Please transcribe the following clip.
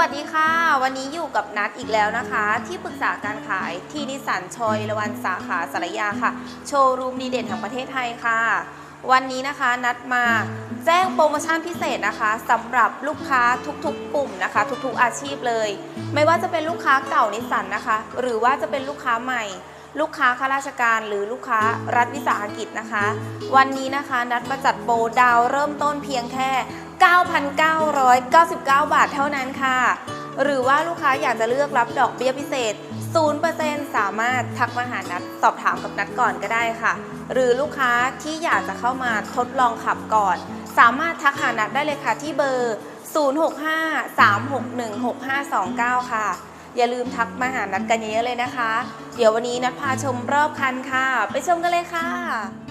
วัสดีค่ะ วันนี้อยู่กับนัดอีกแล้วนะคะ ที่ปรึกษาการขายที่นิสสันชอยละวันสาขาสารยาค่ะ โชว์รูมดีเด่นแห่งประเทศไทยค่ะ วันนี้นะคะนัดมาแจ้งโปรโมชั่นพิเศษนะคะสำหรับลูกค้าทุกๆกลุ่มนะคะ ทุกๆอาชีพเลย ไม่ว่าจะเป็นลูกค้าเก่านิสสันนะคะ หรือว่าจะเป็นลูกค้าใหม่ ลูกค้าข้าราชการหรือลูกค้ารัฐวิสาหกิจนะคะ วันนี้นะคะนัดมาจัดโปรดาวเริ่มต้นเพียงแค่ 9,999 บาทเท่านั้นค่ะ หรือว่าลูกค้าอยากจะเลือกรับดอกเบี้ยพิเศษ 0%สามารถทักมาหานัดสอบถามกับนัดก่อนก็ได้ค่ะ หรือลูกค้าที่อยากจะเข้ามาทดลองขับก่อน สามารถทักหานัดได้เลยค่ะที่เบอร์ 065-361-6529 ค่ะ อย่าลืมทักมาหานัดกันเยอะๆเลยนะคะ เดี๋ยววันนี้นัดพาชมรอบคันค่ะ ไปชมกันเลยค่ะ